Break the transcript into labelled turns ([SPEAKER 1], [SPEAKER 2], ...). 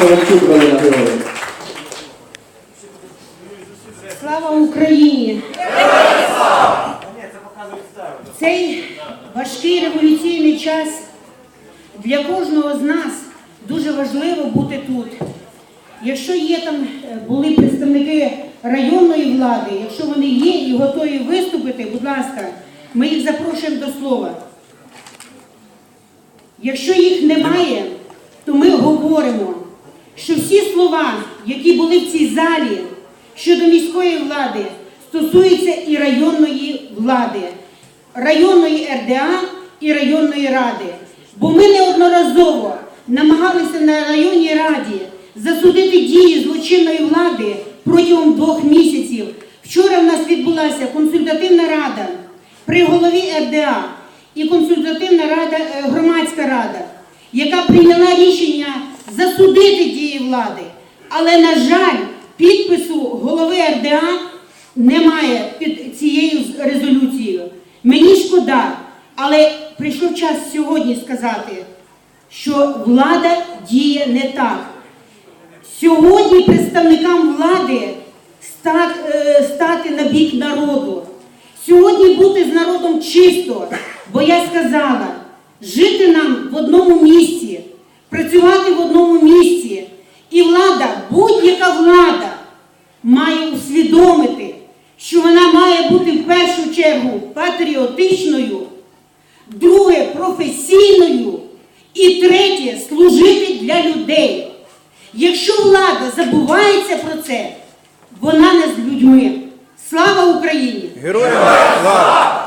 [SPEAKER 1] Ковальчук Галина Григорівна.
[SPEAKER 2] Слава Україні! В цей важкий революційний час для кожного з нас дуже важливо бути тут. Якщо є там е, були представники районної влади, якщо вони є і готові виступити, будь ласка, ми їх запрошуємо до слова. Якщо їх немає, то ми говоримо, слова, які були в цій залі щодо міської влади, стосуються і районної влади, районної РДА і районної ради. Бо ми неодноразово намагалися на районній раді засудити дії злочинної влади протягом двох місяців. Вчора в нас відбулася консультативна рада при голові РДА і консультативна рада, е, громадська рада, яка прийняла рішення засудити дії влади. Але, на жаль, підпису голови РДА немає під цією резолюцією. Мені шкода, але прийшов час сьогодні сказати, що влада діє не так. Сьогодні представникам влади е, стати на бік народу. Сьогодні бути з народом чисто, бо я сказала, жити нам в одному місці, працювати в одному місці. І влада, будь-яка влада, має усвідомити, що вона має бути в першу чергу патріотичною, друге професійною і третє служити для людей. Якщо влада забувається про це, вона не з людьми. Слава Україні!
[SPEAKER 3] Героям слава!